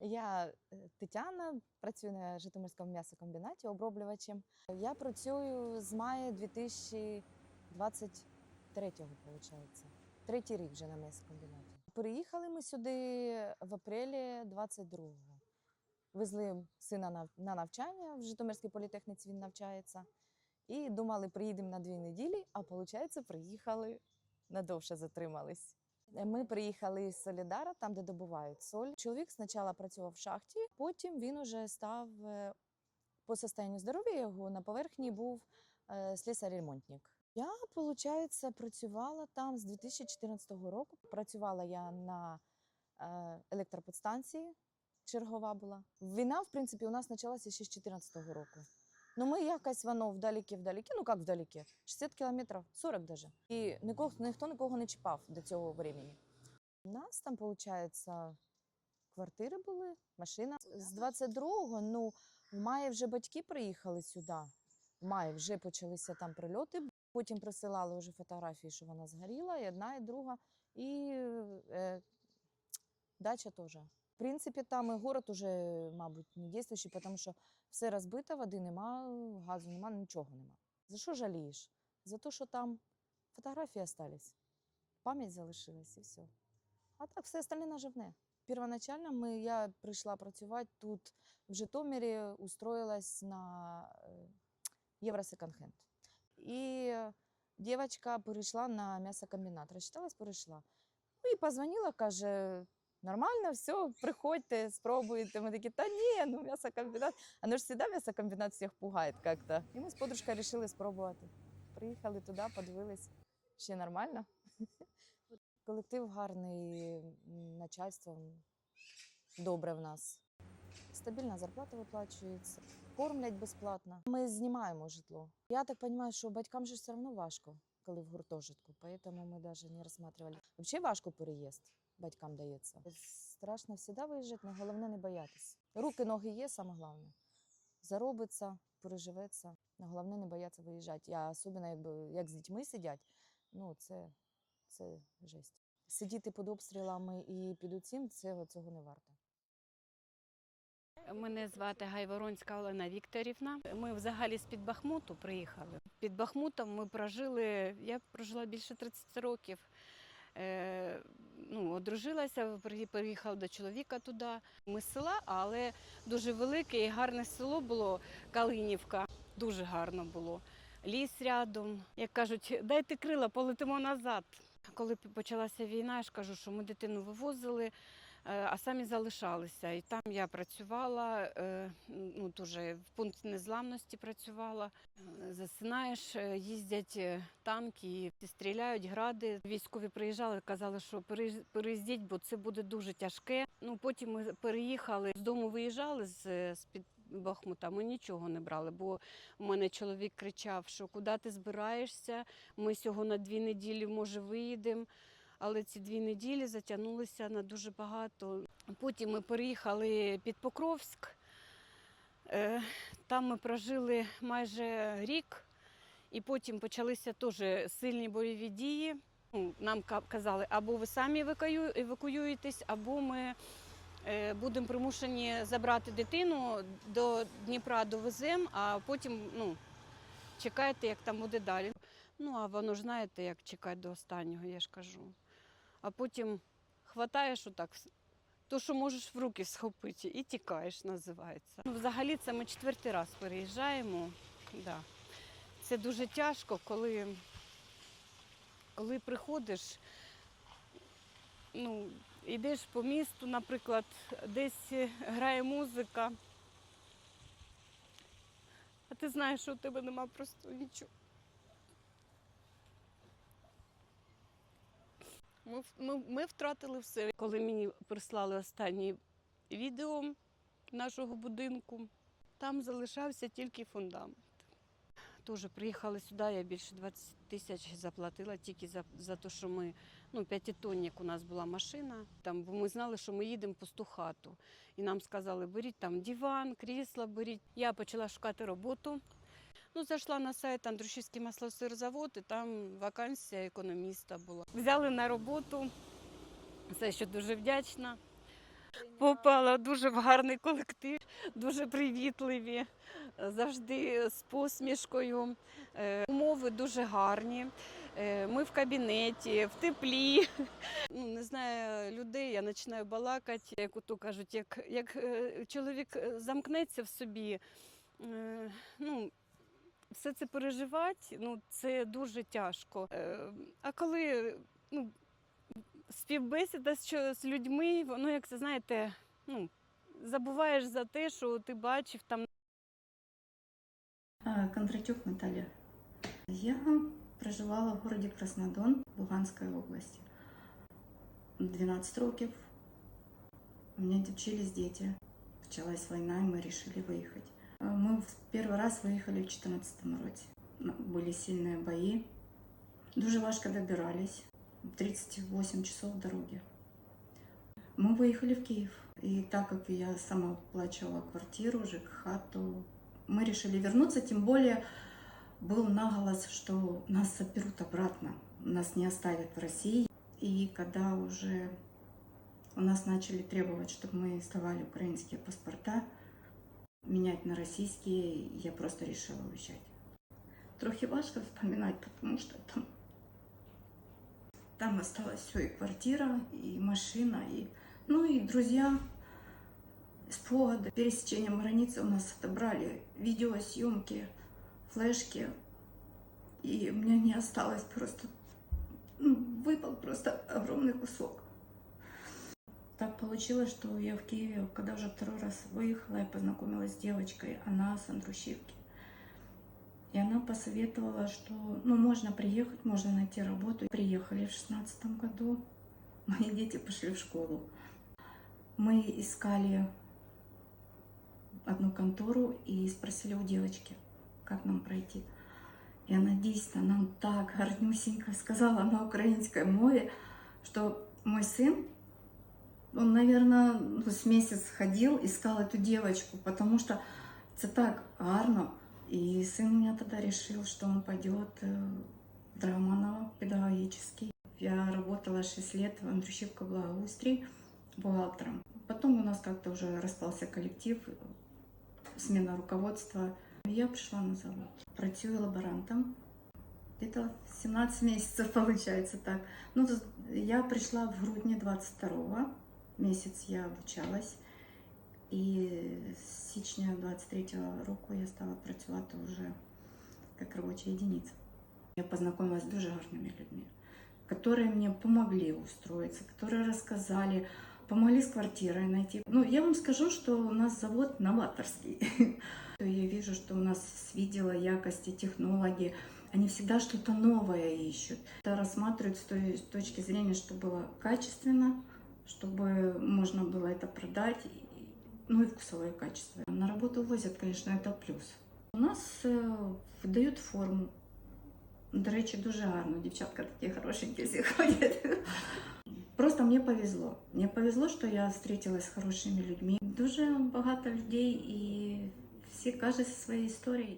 Я е, Тетяна, працюю на Житомирському м'ясокомбінаті оброблювачем. Я працюю з мая 2023-го, виходить. Третій рік вже на м'ясокомбінаті. Переїхали ми сюди в апрелі 22-го. Везли сина на, на навчання в Житомирській політехніці він навчається. І думали, приїдемо на дві неділі, а виходить, приїхали надовше затримались. Ми приїхали з Солідара, там, де добувають соль. Чоловік спочатку працював в шахті, потім він уже став е, по состоянню здоров'я його на поверхні був е, слесар-ремонтник. Я, виходить, працювала там з 2014 року. Працювала я на е, електроподстанції, чергова була. Війна, в принципі, у нас почалася ще з 2014 року. Ну, ми якось воно вдалеке, вдалеке, ну як вдалеке, 60 кілометрів, 40 даже. І нікого, ніхто нікого не чіпав до цього времени. У нас там, виходить, квартири були, машина. З 22-го, ну, в маї вже батьки приїхали сюди. В маї вже почалися там прильоти. Потім присилали вже фотографії, що вона згоріла, і одна, і друга, і е, дача теж. В принципі, там і город уже, мабуть, не діючий, тому що все розбито, води нема, газу нема, нічого нема. За що жалієш? За те, що там фотографії остались, пам'ять залишилась і все. А так все остальне наживне. Первоначально ми, я прийшла працювати тут в Житомирі, устроїлась на е, Євросеконд-хенд. І дівчинка перейшла на м'ясокомбінат. Розчиталась, перейшла. Ну і позвонила, каже: нормально, все, приходьте, спробуйте. Ми такі, та ні, ну м'ясокомбінат. Оно ж завжди м'ясокомбінат всіх пугає як-то. І ми з подружкою вирішили спробувати. Приїхали туди, подивились. Ще нормально. Колектив гарний, начальство добре в нас. Стабільна зарплата виплачується, кормлять безплатно. Ми знімаємо житло. Я так розумію, що батькам же все одно важко, коли в гуртожитку, тому ми навіть не розглядали. Взагалі важко переїзд батькам дається. Страшно завжди виїжджати, але головне не боятися. Руки, ноги є, саме головне. Заробиться, переживеться. але Головне не бояться виїжджати. Я особливо, якби як з дітьми сидять, ну це, це жесть. Сидіти під обстрілами і під усім, це цього не варто. Мене звати Гайворонська Олена Вікторівна. Ми взагалі з-під Бахмуту приїхали. Під Бахмутом ми прожили, я прожила більше 30 років. Е, ну, одружилася, переїхала до чоловіка туди. Ми з села, але дуже велике і гарне село було Калинівка. Дуже гарно було. Ліс рядом. Як кажуть, дайте крила, полетимо назад. Коли почалася війна, я ж кажу, що ми дитину вивозили, а самі залишалися. І там я працювала, е, ну, дуже в пункті незламності працювала. Е, Засинаєш, е, їздять е, танки, стріляють гради. Військові приїжджали, казали, що переїздіть, бо це буде дуже тяжке. Ну, потім ми переїхали, з дому виїжджали з, з-під Бахмута, ми нічого не брали, бо у мене чоловік кричав, що куди ти збираєшся, ми сього на дві неділі, може, виїдемо. Але ці дві неділі затягнулися на дуже багато. Потім ми переїхали під Покровськ. Е, Там ми прожили майже рік, і потім почалися теж сильні бойові дії. Ну, Нам казали, або ви самі евакуюєтесь, або ми е, будемо примушені забрати дитину до Дніпра довеземо, а потім ну, чекайте, як там буде далі. Ну, а воно ж знаєте, як чекати до останнього, я ж кажу. А потім хватаєш отак, то, що можеш в руки схопити, і тікаєш, називається. Ну, взагалі, це ми четвертий раз переїжджаємо. Да. Це дуже тяжко, коли, коли приходиш, ну, йдеш по місту, наприклад, десь грає музика, а ти знаєш, що у тебе нема просто нічого. Ми, ми, ми втратили все. Коли мені прислали останнє відео нашого будинку, там залишався тільки фундамент. Теж приїхали сюди, я більше 20 тисяч заплатила тільки за, за те, що ми, ну, п'ятитонник у нас була машина. Там, бо ми знали, що ми їдемо пусту хату. І нам сказали, беріть там диван, крісла беріть. Я почала шукати роботу. Ну, зайшла на сайт Андрушівський маслосирзавод, і там вакансія економіста була. Взяли на роботу, за що дуже вдячна. попала дуже в гарний колектив, дуже привітливі, завжди з посмішкою. Е, Умови дуже гарні. Е, Ми в кабінеті, в теплі. Ну, не знаю людей, я починаю балакати, як ото кажуть, як, як е, чоловік замкнеться в собі. Ну, все це переживати, ну, це дуже тяжко. Е, А коли ну, співбесіда з, людьми, воно, як це знаєте, ну, забуваєш за те, що ти бачив там Кондратюк Наталья. Я проживала в городі Краснодон Луганської області. 12 років. У меня учились дети. Почалась война, и мы решили выехать. Мы в первый раз выехали в 2014 році. Были сильные бои. Дуже важко добирались. 38 часов дороги. Мы выехали в Киев. И так как я сама оплачивала квартиру, ЖКХ, то мы решили вернуться, тем более был наголос, что нас заберут обратно, нас не оставят в России. И когда уже у нас начали требовать, чтобы мы сдавали украинские паспорта, менять на российские, я просто решила уезжать. Трохи важко вспоминать, потому что там, там осталось все, и квартира, и машина, и, ну и друзья, с повода пересечения границы у нас отобрали видеосъемки, флешки, и у меня не осталось просто, ну, выпал просто огромный кусок. Так получилось, что я в Киеве, когда уже второй раз выехала, я познакомилась с девочкой, она с Андрушівки. И она посоветовала, что ну, можно приехать, можно найти работу. Приехали в шестнадцатом году, мои дети пошли в школу. Мы искали одну контору и спросили у девочки, как нам пройти. И она действительно нам так гарнюсенько сказала на украинской мове, что мой сын, он, наверное, с месяц ходил, искал эту девочку, потому что это так гарно. И сын у меня тогда решил, что он пойдет э, в Драгоманова педагогический. Я работала 6 лет в Андрющевка Благоустрий бухгалтером. Потом у нас как-то уже распался коллектив, смена руководства. Я пришла на завод. Працюю лаборантом. Где-то 17 месяцев получается так. Ну, я пришла в грудні 22-го. Месяц я обучалась. І з січня 23-го року я стала працювати вже як робоча единиця. Я познакомилась з дуже гарними людьми, которые мне помогли устроиться, которые рассказали, помогли с квартирой найти. Ну, я вам скажу, что у нас завод новаторский. Я вижу, что у нас с видео якости технологии, они всегда что-то новое ищут. Это рассматривают с той с точки зрения, что было качественно, чтобы можно было это продать, и- ну и вкусовое качество. На работу возят, конечно, это плюс. У нас е, видають форму. До речі, дуже гарно. Дівчатка такі хорошенькі всі ходять. Просто мені повезло. Мені повезло, що я встретилась з хорошими людьми. Дуже багато людей і всі кажуть зі своєю історією.